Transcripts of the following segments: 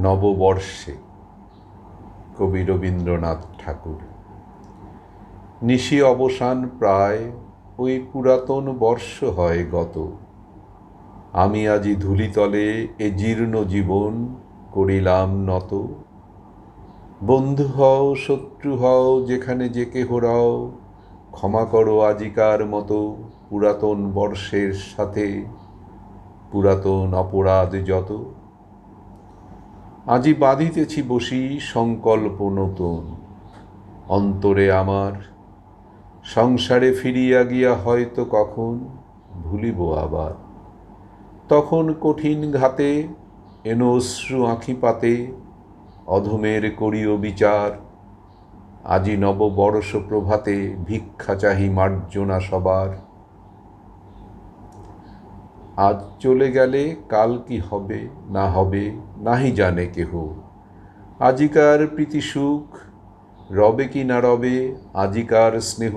নববর্ষে কবি রবীন্দ্রনাথ ঠাকুর। নিশি অবসান প্রায় ওই পুরাতন বর্ষ হয় গত। আমি আজি ধূলিতলে এ জীর্ণ জীবন করিলাম নত। বন্ধু হও, শত্রু হও, যেখানে যে কেহ রও, ক্ষমা করো আজিকার মতো পুরাতন বর্ষের সাথে। পুরাতন অপরাধ যত আজি বাঁধিতেছি বসি সংকল্প নতুন। অন্তরে আমার, সংসারে ফিরিয়া গিয়া হয়তো কখন ভুলিব আবার। তখন কঠিন ঘাতে এনো অশ্রু আঁখি পাতে, অধমের করিও বিচার। আজি নববর্ষ প্রভাতে ভিক্ষা চাহি মার্জনা সবার। আজ চলে গেলে কাল কি হবে, না হবে, নাহি জানে কেহ। আজিকার প্রীতি সুখ, রবে কি না রবে, আজিকার স্নেহ।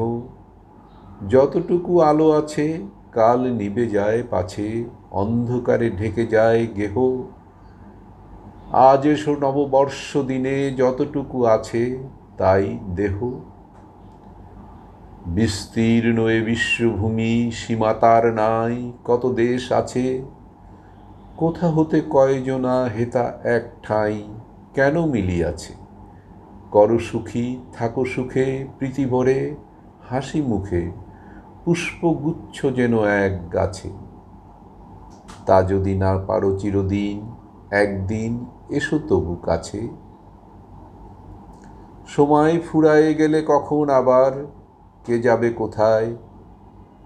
যতটুকু আলো আছে, কাল নিবে যায় পাছে, অন্ধকারে ঢেকে যায় গেহ। আজ এসো নববর্ষ দিনে, যতটুকু আছে, তাই দেহ। বিস্তীর্ণ এ বিশ্বভূমি সীমা তার নাই, কত দেশ আছে? কোথা হতে কয়জনা হেতা এক ঠাঁই, কেন মিলিয়াছে? কর সুখী, থাকো সুখে, প্রীতি ভরে, হাসি মুখে, পুষ্পগুচ্ছ যেন এক গাছে। তা যদি না পারো চিরদিন, একদিন এসো তবু কাছে। সময় ফুরায়ে গেলে কখন আবার কে যাবে কোথায়?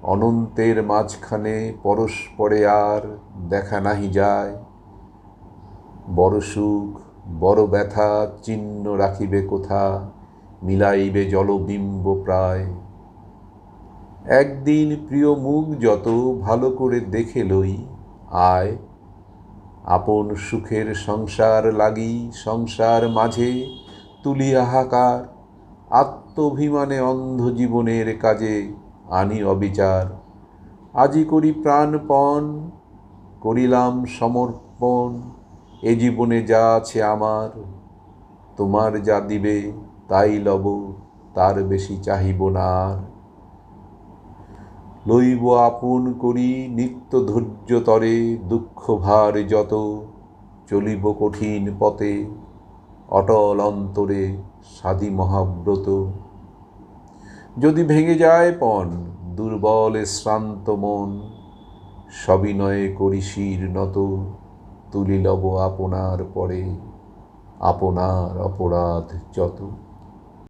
অনন্তের মাঝখানে পরস্পরে আর দেখা নাহি যায়। বড় সুখ, বড় ব্যথা চিহ্ন রাখিবে কোথা? মিলাইবে জলবিম্ব প্রায়। একদিন প্রিয় মুখ যত ভালো করে দেখে লই, আয়। আপন সুখের সংসার লাগি, সংসার মাঝে তুলি হাহাকার। আত্মভিমানে অন্ধ জীবনের কাজে আনি অবিচার। আজি করি প্রাণপণ, করিলাম সমর্পণ, এ জীবনে যা আছে আমার। তোমার যা দিবে, তাই লব, তার বেশি চাহিব না লইব আপন করি নিত্য ধৈর্য তরে, দুঃখ ভার যত, চলিব কঠিন পথে। অটল অন্তরে সাদি মহাব্রত। যদি ভেঙে যায় পণ, দুর্বল শ্রান্ত মন, সবিনয়ে করি শির নত, তুলি লব আপনার পরে, আপনার অপরাধ যত।